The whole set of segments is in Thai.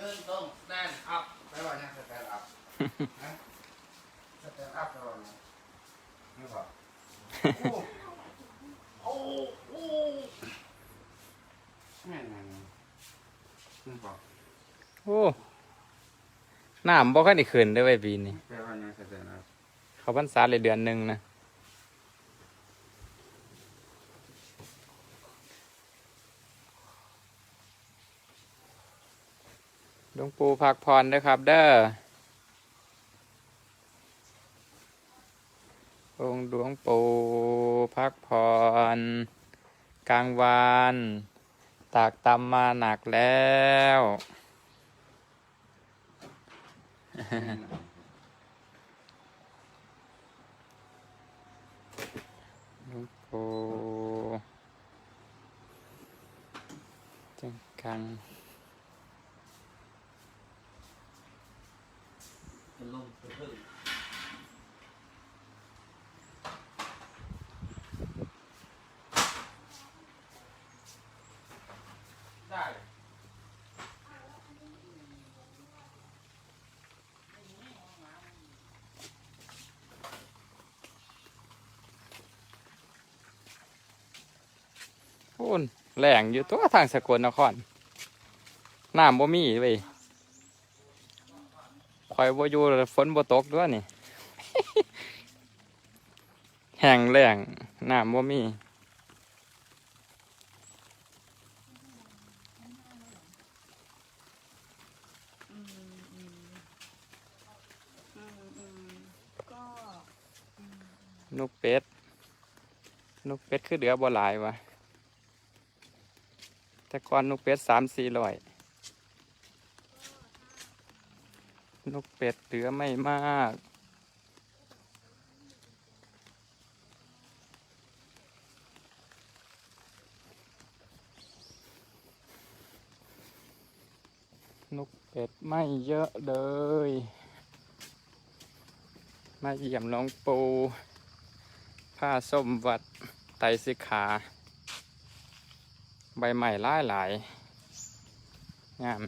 ยืนตรงสแตนอัพไม่ว่าเนี่ยสแตนด์อัพนะสแตนด์อัพตลอดเลยนี่บอกโอ้โอ้โอ้แม่นางนี่บอกโอ้น้ำบ่ค่อยได้ขึ้นได้อเว้ยปีนี้ แปลว่าเนี่ยสแตนด์อัพเขาพรรษาเลยเดือนหนึ่งนะ หลวงปู่พักพรด้วยครับ เด้อองค์หลวงปู่พักพรกลางวันตากตำมาหนักแล้วหลวงปู่จังกัง เป็นลมเป็นพึ่งได้ พู นแหล่งอยู่ตัวทางสกลนครน้ำบ่มีเว้ยคอยบ่อยู่ฝนบ่ตกด้วยนี่ แห้งแล้งน้ำบ่มีอืมอืมอืมอืมก็อืมนกเป็ด นกเป็ดคือเดือบ่หลายวะ แต่ก่อนนกเป็ดสามสี่ร้อยนกเป็ดเหลือไม่มากนกเป็ดไม่เยอะเลย มาเยี่ยมหลวงปู ผ้าส้มวัดไตสิกขา ใบใหม่หลายหลายงาม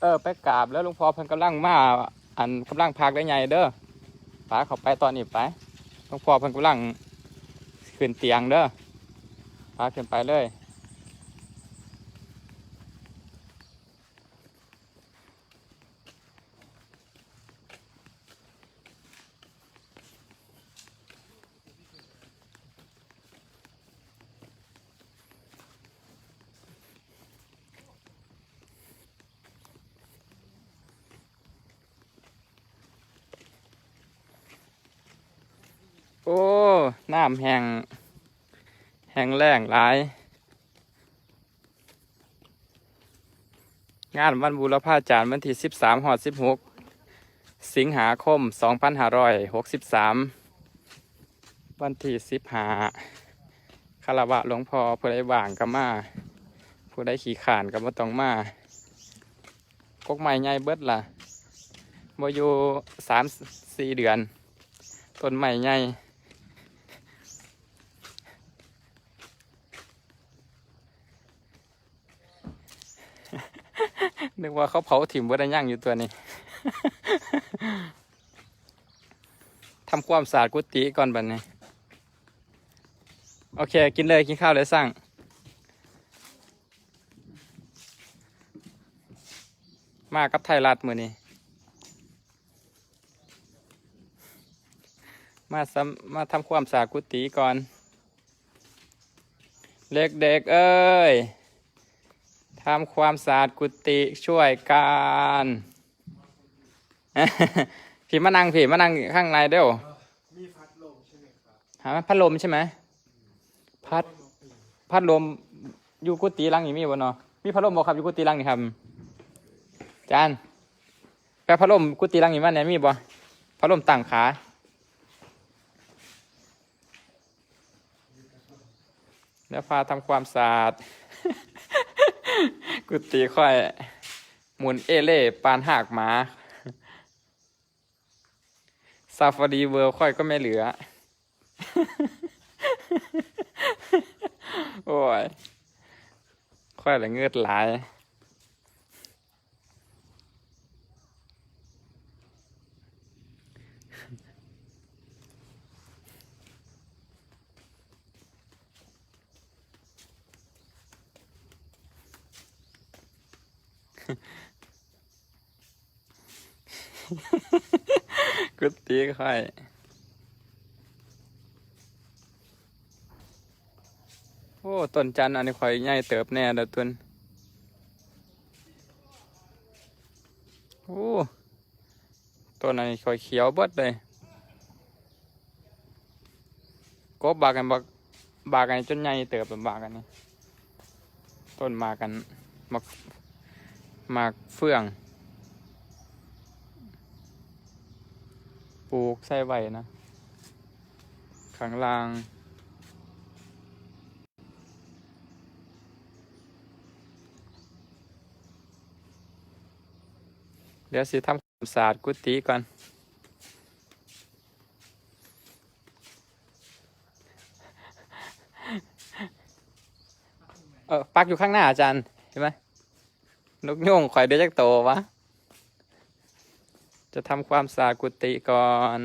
เออไปกราบแล้วหลวงพ่อเพิ่นกำลังมาอันกำลังพักได้ไงเด้อป้าเขาไปตอนนี้ไปหลวงพ่อเพิ่นกำลังขึ้นเตียงเด้อาขึ้นไปเลย โอ้ น้ำแห้ง แห้งแล้งหลาย งานวันบูรพาจารย์วันที่สิบสามหอดสิบหกสิงหาคมสองพันห้าร้อยหกสิบสามวันที่สิบหาคารวะหลวงพ่อผู้ใดว่างก็มา ผู้ใดขี่ขานก็บ่ต้องมากกใหม่ใหญ่เบิดล่ะบ่อยู่สามสี่เดือน ต้นใหม่ใหญ่ นึกว่าเขาเผาถิ่มวัดย่างอยู่ตัวนี้ ทำความสะอาดกุฏิก่อนบัดนี้ โอเค กินเลยกินข้าวเลยสั่งมากับไทยรัฐมือนี้ มาซ้ำมาทำความสะอาดกุฏิก่อนเด็กเอ้ย ทำความสะอาดกุฏิช่วยกันพี่มานั่งพี่มานั่งข้างในเด้วมีพัดลมใช่ไหมครับหาพัดลมใช่ไหมพัดพัดลมอยู่กุฏิหลังนี่มีบ่เนาะมีพัดลมบ่ครับอยู่กุฏิหลังนี่ครับจานแปลพัดลมกุฏิหลังนี่มันเนี่ยมีบ่พัดลมตั้งขาเดี๋ยวพาทำความสะอาด กุตีค่อยหมุนเอเล่ปานหากหมาซาฟารีเวิร์ค่อยก็ไม่เหลือ โอ้ย ค่อยละเงือดหลาย กุฏิค่อยโอ้ต้นจันทร์อันนี้ข่อยใหญ่เติบแน่เด้อตุนโอ้ต้นอันนี้ข่อยเขียวเบิดเลยกบบากันบักบากันจนใหญ่เติบแบบบากันนี่ต้นมากันมัก หมากเฟื่อง ปลูกใส่ไว้นะข้างล่าง เดี๋ยวสิทำความสะอาดกุฏิก่อน เออปักอยู่ข้างหน้าอาจารย์ เห็นไหม นกโย่งข่อยเดี๋ยวจะโตวะ จะทำความสะอาดกุฏิก่อน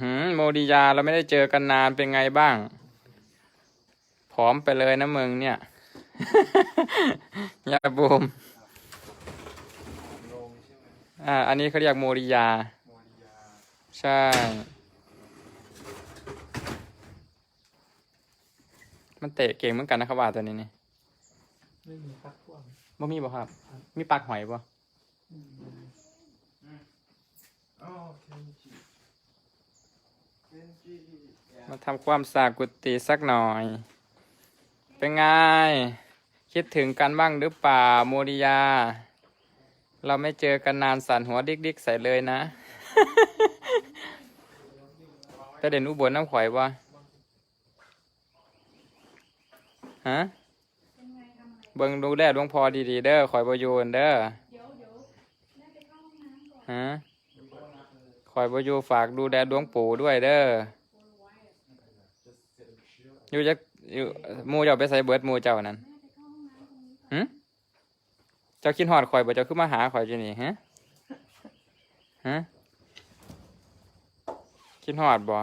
หืมโมดิยาเราไม่ได้เจอกันนานเป็นไงบ้าง ผอมไปเลยนะมึงเนี่ย ยาบูม อ่า อันนี้เขาเรียกโมดิยาโมริยา ใช่ มันเตะเก่งเหมือนกันนะครับว่าตัวนี้นี่ไม่มีปักพ่วง บ่มีบ่ครับ มีปลักหอยบ่อ๋อเคนจิเคนจิมาทำความสะอาดกุฏิสักหน่อย เป็นไง คิดถึงกันบ้างหรือเปล่าโมดิยา เราไม่เจอกันนานสั่นหัวดิกดิกๆใส่เลยนะไปเด่นอุบลน้ำข่อยบ่ฮะ เป็นไงทำอะเบิ่งดูแลหลวงพ่อดีๆเด้อข่อยบ่อยู่เด้อเดี๋ยวเดองน้ำก่อนฮะข่อยบ่อยู่ฝากดูแลหลวงปู่ด้วยเด้ออยู่จักอยู่มูเจ้าไปใส่เบิร์ดมูเจ้านั่นแม่ไปเข้าห้องน้ำตรงนี้หึเจ้าคิดฮอดข่อยบ่เจ้าคือมาหาข่อยอยู่นี่ฮะฮะคิดฮอดบ่